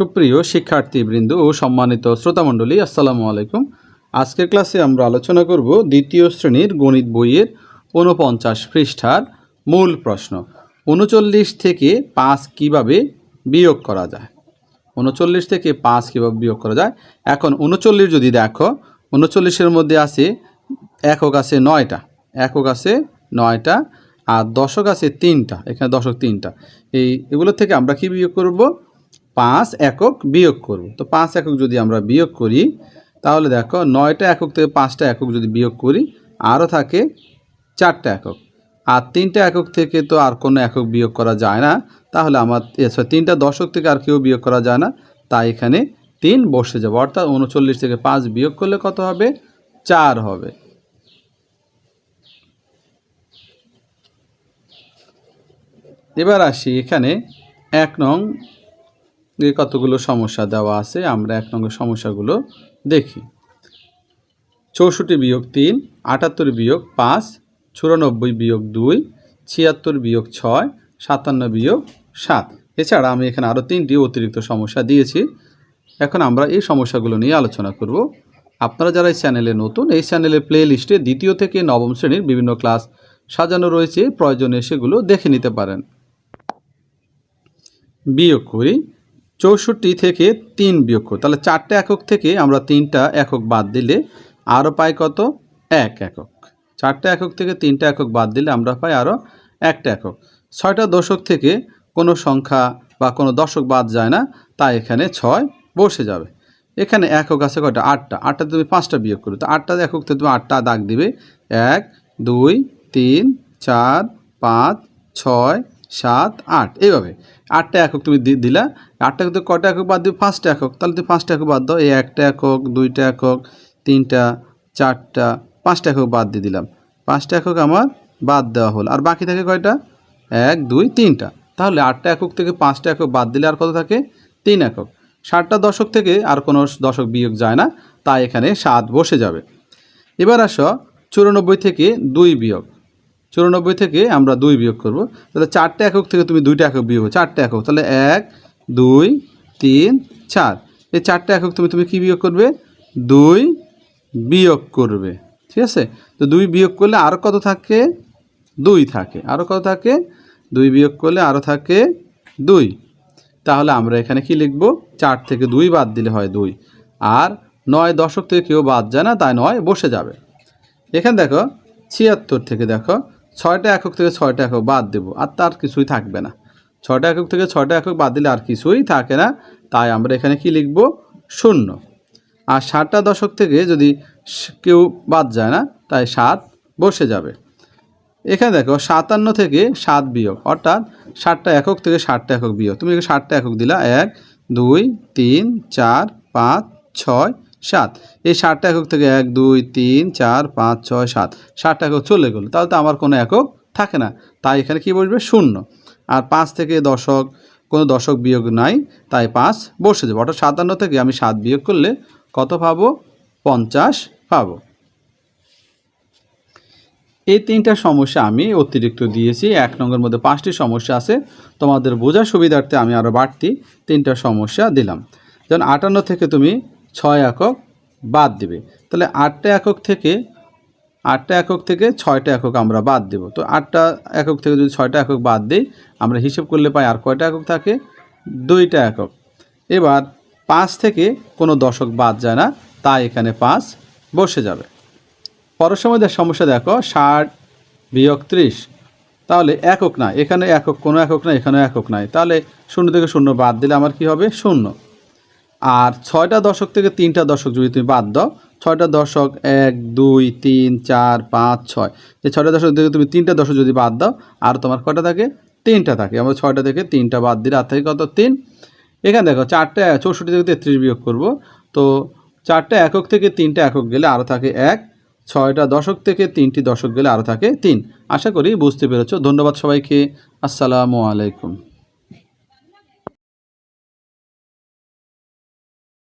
সুপ্রিয় শিক্ষার্থীবৃন্দ ও সম্মানিত শ্রোতামণ্ডলী, আসসালামু আলাইকুম। আজকের ক্লাসে আমরা আলোচনা করব দ্বিতীয় শ্রেণির গণিত বইয়ের ঊনপঞ্চাশ পৃষ্ঠার মূল প্রশ্ন উনচল্লিশ থেকে পাঁচ কীভাবে বিয়োগ করা যায়? উনচল্লিশ থেকে পাঁচ কীভাবে বিয়োগ করা যায়? এখন উনচল্লিশ যদি দেখো উনচল্লিশের মধ্যে আছে, একক আছে নয়টা, একক আছে নয়টা, আর দশক আছে তিনটা, এখানে দশক তিনটা। এই, এগুলো থেকে আমরা কি বিয়োগ করব? পাঁচ একক বিয়োগ করব। তো পাঁচ একক যদি আমরা বিয়োগ করি, তাহলে দেখো নয়টা একক থেকে পাঁচটা একক যদি বিয়োগ করি, আরও থাকে চারটা একক। আর তিনটা একক থেকে তো আর কোনো একক বিয়োগ করা যায় না। তাহলে আমার তিনটা দশক থেকে আর কেউ বিয়োগ করা যায় না। তাই এখানে তিন বসে যাবে। অর্থাৎ উনচল্লিশ থেকে পাঁচ বিয়োগ করলে কত হবে? চার হবে। এবার আসি এখানে এক নং কতগুলো সমস্যা দেওয়া আছে? আমরা এক নঙ্গের সমস্যাগুলো দেখি। চৌষট্টি বিয়োগ তিন, আটাত্তর বিয়োগ পাঁচ, চুরানব্বই বিয়োগ দুই, ছিয়াত্তর বিয়োগ ছয়, সাতান্ন বিয়োগ সাত। এছাড়া আমি এখানে আরও তিনটি অতিরিক্ত সমস্যা দিয়েছি। এখন আমরা এই সমস্যাগুলো নিয়ে আলোচনা করব। আপনারা যারা এই চ্যানেলে নতুন, এই চ্যানেলের প্লে লিস্টে দ্বিতীয় থেকে নবম শ্রেণির বিভিন্ন ক্লাস সাজানো রয়েছে। প্রয়োজনে সেগুলো দেখে নিতে পারেন। বিয়োগ করি চৌষট্টি থেকে তিন বিয়োগ করি। তাহলে চারটে একক থেকে আমরা তিনটা একক বাদ দিলে আরও পাই কত? এক একক। চারটে একক থেকে তিনটা একক বাদ দিলে আমরা পাই আরও একটা একক। ছয়টা দশক থেকে কোনো সংখ্যা বা কোনো দশক বাদ যায় না, তাই এখানে ছয় বসে যাবে। এখানে একক আছে কয়টা? আটটা। আটটা তুমি পাঁচটা বিয়োগ করো। তো আটটা একক থেকে তুমি আটটা দাগ দিবে। এক, দুই, তিন, চার, পাঁচ, ছয় সাত, আট, এইভাবে। আটটা একক তুমি দিলা। আটটা থেকে কয়টা একক বাদ দিবে পাঁচটা একক। তাহলে তুমি পাঁচটা একক বাদ দাও, এই একটা একক, দুইটা একক, তিনটা, চারটা, পাঁচটা একক বাদ দিয়ে দিলাম। পাঁচটা একক আমার বাদ দেওয়া হলো। আর বাকি থাকে কয়টা? এক, দুই, তিনটা। তাহলে আটটা একক থেকে পাঁচটা একক বাদ দিলে আর কত থাকে? তিন একক। ষাটটা দশক থেকে আর কোনো দশক বিয়োগ যায় না। তাই এখানে সাত বসে যাবে। এবার আসো চুরানব্বই থেকে দুই বিয়োগ। চুরানব্বই থেকে আমরা দুই বিয়োগ করব। তাহলে চারটে একক থেকে তুমি দুইটা একক বিয়োগ। চারটে একক, তাহলে এক, দুই, তিন, চার। এই চারটে একক তুমি তুমি কি বিয়োগ করবে? দুই বিয়োগ করবে। ঠিক আছে? তো দুই বিয়োগ করলে আরও কত থাকে? দুই থাকে। আরও কত থাকে? দুই বিয়োগ করলে আরও থাকে দুই। তাহলে আমরা এখানে কি লিখব? চার থেকে দুই বাদ দিলে হয় দুই। আর নয় দশক থেকে কেউ বাদ যায় না, তাই নয়, বসে যাবে। এখানে দেখো, ছিয়াত্তর থেকে দেখো ছয়টা একক থেকে ছয়টা একক বাদ দেবো, আর তার কিছুই থাকবে না। ছয়টা একক থেকে ছয়টা একক বাদ দিলে আর কিছুই থাকে না। তাই আমরা এখানে কি লিখব? শূন্য। আর ষাটটা দশক থেকে যদি কেউ বাদ যায় না, তাই সাত বসে যাবে। এখানে দেখো, সাতান্ন থেকে সাত বিয়োগ, অর্থাৎ ষাটটা একক থেকে ষাটটা একক বিয়োগ। তুমি ষাটটা একক দিলা, এক, দুই, তিন, চার, পাঁচ, ছয় সাত। এই ষাটটা একক থেকে এক, দুই, তিন, চার, পাঁচ, ছয়, সাত। ষাটটা একক চলে গেলো। তাহলে তো আমার কোনো একক থাকে না। তাই এখানে কি বসবে? শূন্য। আর পাঁচ থেকে দশক, কোনো দশক বিয়োগ নাই, তাই পাঁচ বসে যাবে। অর্থাৎ সাতান্ন থেকে আমি সাত বিয়োগ করলে কত পাবো? পঞ্চাশ পাবো। এই তিনটা সমস্যা আমি অতিরিক্ত দিয়েছি। এক নম্বরের মধ্যে পাঁচটি সমস্যা আছে। তোমাদের বোঝার সুবিধার্থে আমি আরও বাড়তি তিনটা সমস্যা দিলাম। যেমন আটান্ন থেকে তুমি ছয় একক বাদ দেবে। তাহলে আটটা একক থেকে, আটটা একক থেকে ছয়টা একক আমরা বাদ দেব। তো আটটা একক থেকে যদি ছয়টা একক বাদ দিই, আমরা হিসেব করলে পাই আর কয়টা একক থাকে? দুইটা একক। এবার পাঁচ থেকে কোনো দশক বাদ যায় না, তাই এখানে পাঁচ বসে যাবে। পরের সময় সমস্যা দেখো, ষাট বিয়োগ ত্রিশ। তাহলে একক না এখানে একক, কোনো একক না এখানে একক নাই। তাহলে শূন্য থেকে শূন্য বাদ দিলে আমার কি হবে? শূন্য। আর ছয়টা দশক থেকে তিনটা দশক যদি তুমি বাদ দাও, ছয়টা দশক এক, দুই, তিন, চার, পাঁচ, ছয়। এই ছয়টা দশক থেকে তুমি তিনটা দশক যদি বাদ দাও, আর তোমার কটা থাকে? তিনটা থাকে। আমরা ছয়টা থেকে তিনটা বাদ দিলে আর থেকে কত? তিন। এখানে দেখো চারটে, চৌষট্টি থেকে তেত্রিশ বিয়োগ করব। তো চারটে একক থেকে তিনটা একক গেলে আরও থাকে এক। ছয়টা দশক থেকে তিনটি দশক গেলে আরও থাকে তিন। আশা করি বুঝতে পেরেছ। ধন্যবাদ সবাইকে। আসসালামু আলাইকুম।